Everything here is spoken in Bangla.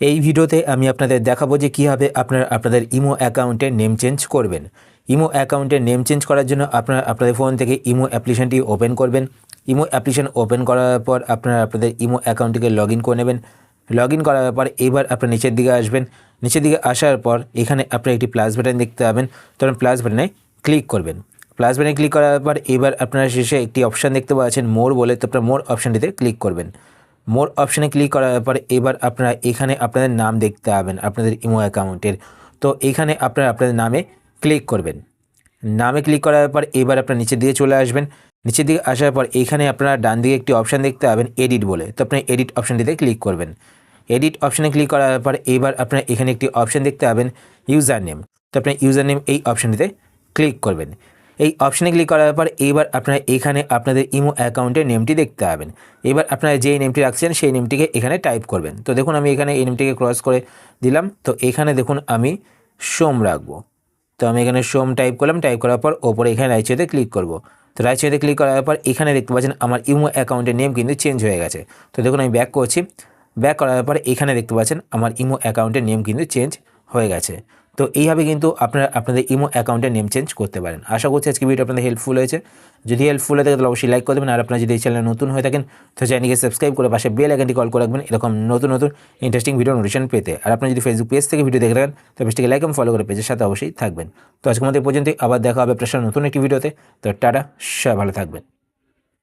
এই ভিডিওতে আমি আপনাদের দেখাবো যে কীভাবে আপনারা আপনাদের ইমো অ্যাকাউন্টের নেম চেঞ্জ করবেন। ইমো অ্যাকাউন্টের নেম চেঞ্জ করার জন্য আপনারা আপনাদের ফোন থেকে ইমো অ্যাপ্লিকেশনটি ওপেন করবেন। ইমো অ্যাপ্লিকেশন ওপেন করার পর আপনারা আপনাদের ইমো অ্যাকাউন্টটিকে লগ ইন করে নেবেন। লগ ইন করার পর এবার আপনার নিচের দিকে আসবেন। নিচের দিকে আসার পর এখানে আপনার একটি প্লাস বাটন দেখতে পাবেন। তখন প্লাস বাটনে ক্লিক করবেন। প্লাস বাটনে ক্লিক করার পর এবার আপনারা শেষে একটি অপশান দেখতে পাচ্ছেন মোর বলে। তো আপনার মোর অপশানটিতে ক্লিক করবেন। মোর অপশানে ক্লিক করার পর এবার আপনারা এখানে আপনাদের নাম দেখতে পাবেন, আপনাদের ইমো অ্যাকাউন্টের তো এখানে আপনারা আপনাদের নামে ক্লিক করবেন। নামে ক্লিক করার পর এবার আপনার নিচের দিকে চলে আসবেন। নিচের দিকে আসার পর এখানে আপনারা ডান দিকে একটি অপশান দেখতে পাবেন এডিট বলে। তো আপনি এডিট অপশানটিতে ক্লিক করবেন। এডিট অপশানে ক্লিক করার পর এবার আপনারা এখানে একটি অপশান দেখতে পাবেন ইউজার নেম তো আপনার ইউজার নেম এই অপশানটিতে ক্লিক করবেন। এই অপশানে ক্লিক করার পর এবার আপনারা এখানে আপনাদের ইমো অ্যাকাউন্টের নেমটি দেখতে পাবেন। এবার আপনারা যেই নেমটি রাখছেন সেই নেমটিকে এখানে টাইপ করবেন। তো দেখুন আমি এখানে এই নেমটিকে ক্রস করে দিলাম। তো এখানে দেখুন আমি সোম রাখব। তো আমি এখানে সোম টাইপ করলাম। টাইপ করার পর ওপরে এখানে রাইচিতে ক্লিক করব। তো রাইচিতে ক্লিক করার পর এখানে দেখতে পাচ্ছেন আমার ইমো অ্যাকাউন্টের নেম কিন্তু চেঞ্জ হয়ে গেছে। তো দেখুন আমি ব্যাক করছি। ব্যাক করার পর এখানে দেখতে পাচ্ছেন আমার ইমো অ্যাকাউন্টের নেম কিন্তু চেঞ্জ হয়ে গেছে। তো এইভাবে কিন্তু আপনারা আপনাদের ইমো অ্যাকাউন্টের নেম চেঞ্জ করতে পারেন। আশা করছি আজকে ভিডিও আপনাদের হেল্পফুল হয়েছে। যদি হেল্পফুল হয়ে থাকে, তাহলে অবশ্যই লাইক করে দেবেন। আর আপনারা যদি এই চ্যানেলে নতুন হয়ে থাকেন, তো চ্যানেলকে সাবস্ক্রাইব করে পাশে বেল আইকনটি কল করে রাখবেন। এরকম নতুন নতুন ইন্টারেস্টিং ভিডিও নোটিফিকেশন পেতে। আর আপনি যদি ফেসবুক পেজ থেকে ভিডিও দেখে থাকেন, তো পেজটিকে লাইক এবং ফলো করে পেজের সাথে অবশ্যই থাকবেন। তো আজকের মধ্যে পর্যন্তই। আবার দেখা হবে আপনার নতুন একটি ভিডিওতে তো টাটা, সবাই ভালো থাকবেন।